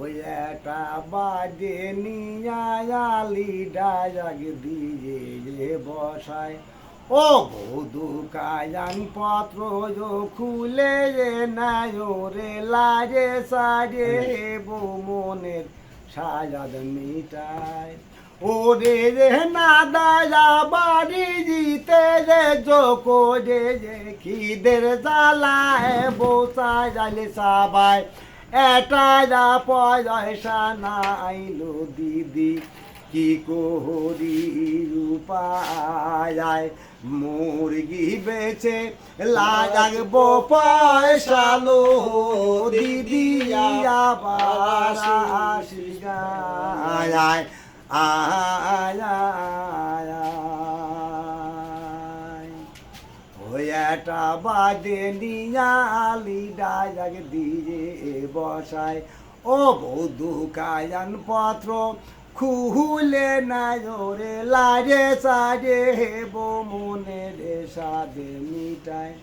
ওইটা বাজে নিয়ালি ডায়াগ দিয়ে বসায়। ও বধু কায়ান পত্র খুলে যে নায়রে লাজে সাজে বো মনের সাজাদ মিটায়। ওরে যে না দায়া বাড়ি জিতে যে জোকো যে খিদের জ্বালায় বসা জালে সবাই এটা যা পয়সা নাইলো দিদি, কি করি উপায় মুরগি বেচে লাগবো পয়সা লো দিদি, আবার আয় আয় একটা বাজে নিয়ালি ডায়াগ দিয়ে বসায়। ও বধু কায়ান পত্র খুলে না জোরে লাজে সাজে, হেবো মনে রে সাদে মিটায়।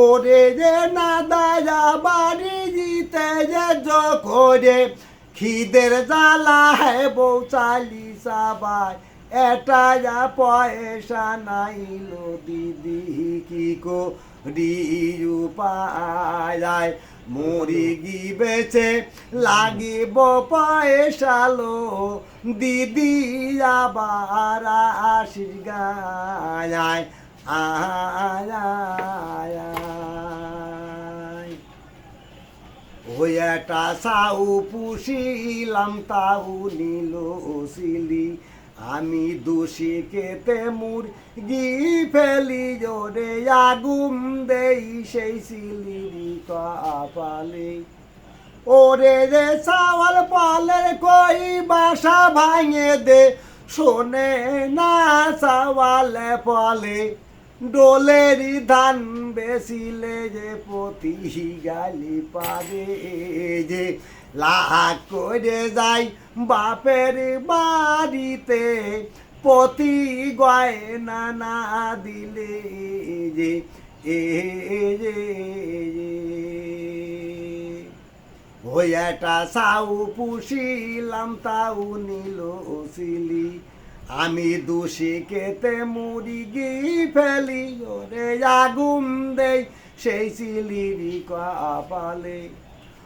ওরে যে না দায়া বাড়ি জিতে যে জোরে খিদের জ্বালা হে বউ চালি সবাই এটা যা পয়সা নাইলো দিদি, কি কো উপায় গি বেচে লাগিব পয়সা লো দিদি, আবার আসিস গায় একটা সাউ পুষিলাম তাউ নিল সিলি আমি দোষী কেতে মুরগি ফেলি, জোরে আগুম দেই সেই সিলিরি কপালে ওরে রে সাওয়াল পালের কই বাসা ভাঙে দে, শোনে না সাওয়ালে পলে। ডোলেরই ধান বেশিলে যে পতি গালি পারে যে লাখ করে যাই বাপের বাড়িতে পতি গয়না না দিলে যে, এ, যে ওই একটা সাউ পুষিলাম তাউ নিল সিলি। আমি দোষী কেতে মুরগি ফেলি, ওরে আগুন দেই সেই সিলিরি কপালে।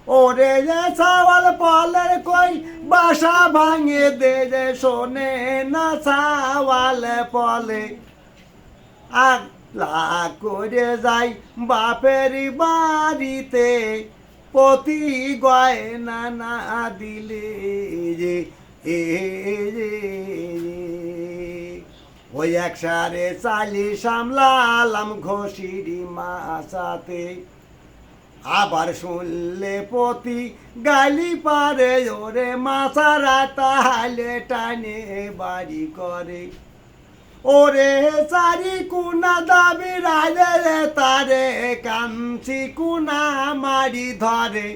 ওরে যে সাওয়াল পলের কই, বাসা ভাঙে দে যে শোনে না সাওয়াল পলে। আগলা করে যাই বাপের বাড়িতে, পতি গয়না না দিলে যে এ ওই একসারে চালি সামলালাম ঘষিরি মাসাতে আবার শুনলে পতি গালি পারে, ওরে মাসারা তাহলে টানে বাড়ি করে। ওরে সারি কুনা দাবি রাজে তারে কাঞ্চি কুনা মারি ধরে।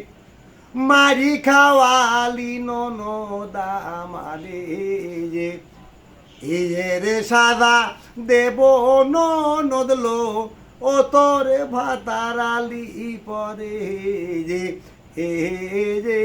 মারি খাওয়ালি ননদা মারে যে রে সাদা দেব নদলো ও তোরে ভাতারালি পরে যে। এ যে